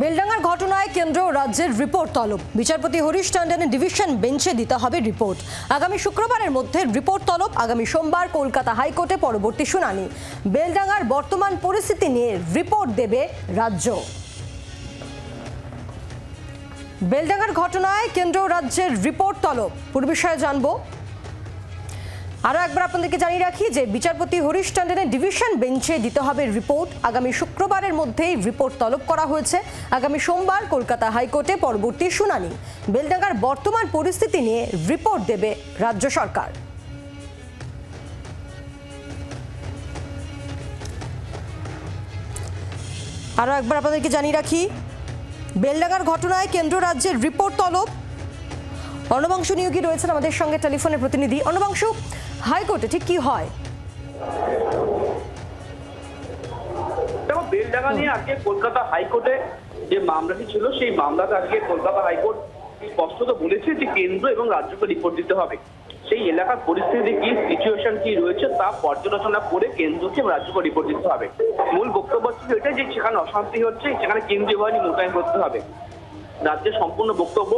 বেলডাঙ্গার ঘটনায় কেন্দ্র রাজ্যের রিপোর্ট তলব। বিচারপতি হরিশ টন্ডনের ডিভিশন বেঞ্চে দিতে হবে রিপোর্ট। আগামী শুক্রবারের মধ্যে রিপোর্ট তলব, আগামী সোমবার কলকাতা হাইকোর্টে পরবর্তী শুনানি। বেলডাঙ্গার বর্তমান পরিস্থিতি নিয়ে রিপোর্ট দেবে রাজ্য। বেলডাঙ্গার ঘটনায় কেন্দ্র রাজ্যের রিপোর্ট তলব। পুরো বিষয়ে জানব আরও একবার আপনাদেরকে জানিয়ে রাখি যে বিচারপতি হরিশ টন্ডনের ডিভিশন বেঞ্চে দিতে হবে রিপোর্ট। আগামী শুক্রবারের মধ্যেই রিপোর্ট তলব করা হয়েছে। আগামী সোমবার কলকাতা হাইকোর্টে পরবর্তী শুনানি। বেলডাঙ্গার বর্তমান পরিস্থিতি নিয়ে রিপোর্ট দেবে রাজ্য সরকার। আরও একবার আপনাদেরকে জানিয়ে রাখি, বেলডাঙ্গার ঘটনায় কেন্দ্র রাজ্যের রিপোর্ট তলব। অর্ণবাংশু নিয়োগী রয়েছেন আমাদের সঙ্গে টেলিফোনের প্রতিনিধি। অর্ণবাংশু হাইকোর্টে ঠিক কি হয়? বেলডাঙ্গা নিয়ে আজকে কলকাতা হাইকোর্টে যে মামলাটি ছিল, সেই মামলাতে আজকে কলকাতা হাইকোর্ট স্পষ্টত বলেছে যে কেন্দ্র এবং রাজ্যকে রিপোর্ট দিতে হবে। সেই এলাকার পরিস্থিতি কি সিচুয়েশন কি রয়েছে, তা পর্যালোচনা করে কেন্দ্রকে রাজ্যকে রিপোর্ট দিতে হবে। মূল বক্তব্য ছিল এটা যে সেখানে অশান্তি হচ্ছে, সেখানে কেন্দ্রীয় বাহিনী মোতায়েন করতে হবে। রাজ্যের সম্পূর্ণ বক্তব্য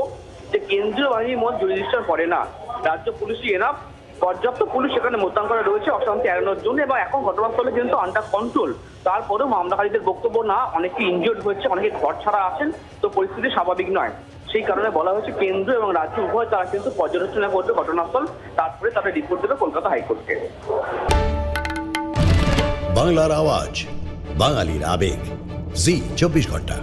যে কেন্দ্রীয় বাহিনীর মত জুরিডিকশন করে না। রাজ্য পুলিশই এনাফ পর্যাপ্ত পুলিশ সেখানে মোতায়েন করা রয়েছে, অশান্তি এড়ানোর জন্য, এবং এখন ঘটনাস্থলে কিন্তু আন্ডার কন্ট্রোল তারপরেও মামলাকারীদের বক্তব্য না, অনেকে ইনজিওর্ড হয়েছে, অনেকে ঘর ছাড়া আছেন, তো পরিস্থিতি স্বাভাবিক নয়। সেই কারণে বলা হয়েছে, কেন্দ্র এবং রাজ্য উভয় তারা কিন্তু পর্যালোচনা করবে ঘটনাস্থল, তারপরে তাদের রিপোর্ট দেবে কলকাতা হাইকোর্টকে। বাংলার আওয়াজ, বাঙালির আবেগ। জি, চব্বিশ ঘণ্টা।